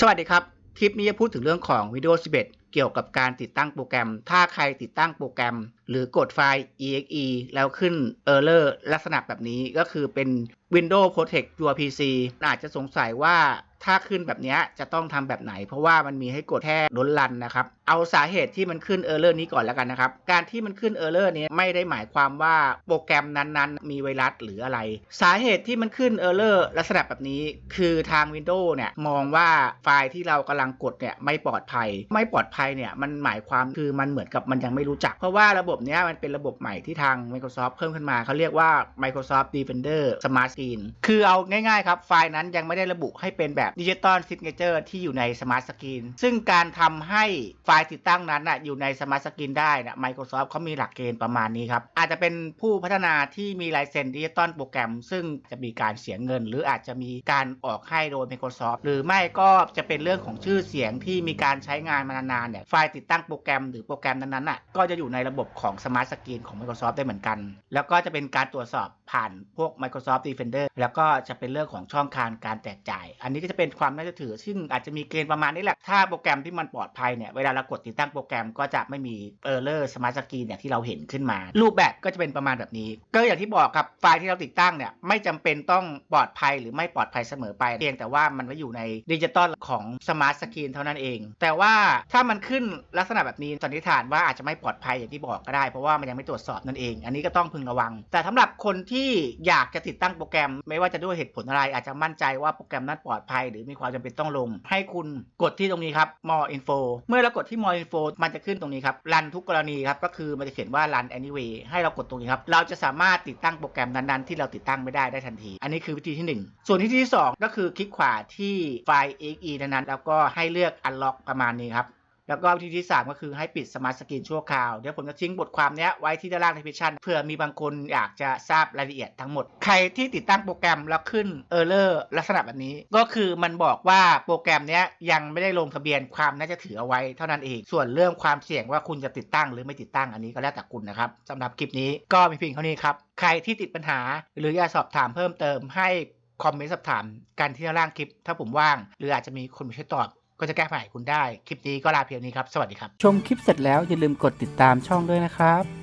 สวัสดีครับ คลิปนี้จะพูดถึงเรื่องของ Windows 11 เกี่ยวกับการติดตั้งโปรแกรม ถ้าใครติดตั้งโปรแกรม หรือกดไฟล์ exe แล้วขึ้น error ลักษณะแบบนี้ก็คือเป็น Windows Protect Your PC อาจจะสงสัยว่าถ้าขึ้นแบบนี้จะต้องทำแบบไหน เพราะว่ามันมีให้กดแค่ล้นลันนะครับ เอาสาเหตุที่มันขึ้น error นี้ก่อนแล้วกันนะครับ การที่มันขึ้น error นี้ไม่ได้หมายความว่าโปรแกรมนั้นๆ มีไวรัสหรืออะไร สาเหตุที่มันขึ้น error ลักษณะแบบนี้ คือทาง Windows เนี่ยมองว่าไฟล์ที่เรากำลังกดเนี่ยไม่ปลอดภัย ไม่ปลอดภัยเนี่ยมันหมายความคือมันเหมือนกับมันยังไม่รู้จัก เพราะว่าระบบเนี้ยมันเป็นระบบใหม่ที่ทาง Microsoft เพิ่มขึ้นมาเขาเรียกว่า Microsoft Defender Smart Screen คือเอาง่ายๆครับไฟล์นั้นยังไม่ได้ระบุให้เป็นแบบ Digital Signature ที่อยู่ใน Smart Screen ซึ่งการทำให้ไฟล์ติดตั้งนั้นน่ะอยู่ใน Smart Screen ได้นะ Microsoft เขามีหลักเกณฑ์ประมาณนี้ครับ อาจจะเป็นผู้พัฒนาที่มีลายเซ็นดิจิตอลโปรแกรม ซึ่งจะมีการเสียเงิน หรืออาจจะมีการออกให้โดย Microsoft หรือไม่ก็จะเป็นเรื่องของชื่อเสียงที่มีการใช้งานมานานๆเนี่ยไฟล์ติดตั้งโปรแกรมหรือโปรแกรมนั้นๆน่ะก็จะอยู่ในระบบของ Smart Screen ของ Microsoft ได้เหมือนกัน แล้วก็จะเป็นการตรวจสอบผ่านพวก Microsoft Defender แล้วก็จะเป็นเรื่องของช่องทางการแจกจ่าย อันนี้ก็จะเป็นความน่าจะถือ ซึ่งอาจจะมีเกณฑ์ประมาณนี้แหละถ้าโปรแกรมที่มันปลอดภัยเนี่ยเวลาเรากดติดตั้งโปรแกรมก็จะไม่มี Error Smart Screen อย่างที่เราเห็นขึ้นมา รูปแบบก็จะเป็นประมาณแบบนี้ ก็อย่างที่บอกครับไฟล์ที่เราติดตั้งเนี่ยไม่จำเป็นต้องปลอดภัยหรือไม่ปลอดภัยเสมอไป เพียงแต่ว่ามันไว้อยู่ในดิจิตอลของ Smart Screen เท่านั้นเอง แต่ว่าถ้ามันขึ้นลักษณะแบบนี้สันนิษฐานว่าอาจจะไม่ปลอดภัยอย่างที่บอกก็ได้ เพราะว่ามันยังไม่ตรวจสอบนั่นเอง อันนี้ก็ต้องพึงระวัง แต่สำหรับคนที่อยากจะติดตั้งโปรแกรม ไม่ว่าจะด้วยเหตุผลอะไรอาจจะมั่นใจว่าโปรแกรมนั้นปลอดภัย หรือมีความจำเป็นต้องลง ให้คุณกดที่ตรงนี้ครับ more info เมื่อเรากดที่ more info มันจะขึ้นตรงนี้ครับ รันทุกกรณีครับ ก็คือมันจะเขียนว่า run anyway ให้เรากดตรงนี้ครับ เราจะสามารถติดตั้งโปรแกรมนั้นๆ ที่เราติดตั้งไม่ได้ได้ทันที อันนี้คือวิธีที่หนึ่งส่วนวิธีที่สองก็คือคลิกขวาที่ไฟล์ exe นั้นๆแล้วก็ให้เลือก unlock ประมาณนี้ครับ แล้วก็วิธีที่ 3 ก็คือให้ปิดสมาร์ทสกรีนชั่วคราว เดี๋ยวผมจะทิ้งบทความนี้ไว้ที่ด้านล่างในพิชันเผื่อมีบางคนอยากจะทราบรายละเอียดทั้งหมด ใครที่ติดตั้งโปรแกรมแล้วขึ้นเออร์เลอร์ลักษณะแบบนี้ ก็คือมันบอกว่าโปรแกรมนี้ยังไม่ได้ลงทะเบียนความน่าจะถือเอาไว้เท่านั้นเอง ส่วนเรื่องความเสี่ยงว่าคุณจะติดตั้งหรือไม่ติดตั้งอันนี้ก็แล้วแต่คุณนะครับสำหรับคลิปนี้ก็มีเพียงเท่านี้ครับใครที่ติดปัญหาหรืออยากสอบถามเพิ่มเติมให้คอมเมนต์สอบถามกันที่ด้านล่างคลิป ถ้าผมว่าง หรืออาจจะมีคนมาช่วยตอบ ก็จะแก้ปัญหาคุณได้ คลิปนี้ก็ลาเพียงนี้ครับ สวัสดีครับ ชมคลิปเสร็จแล้วอย่าลืมกดติดตามช่องด้วยนะครับ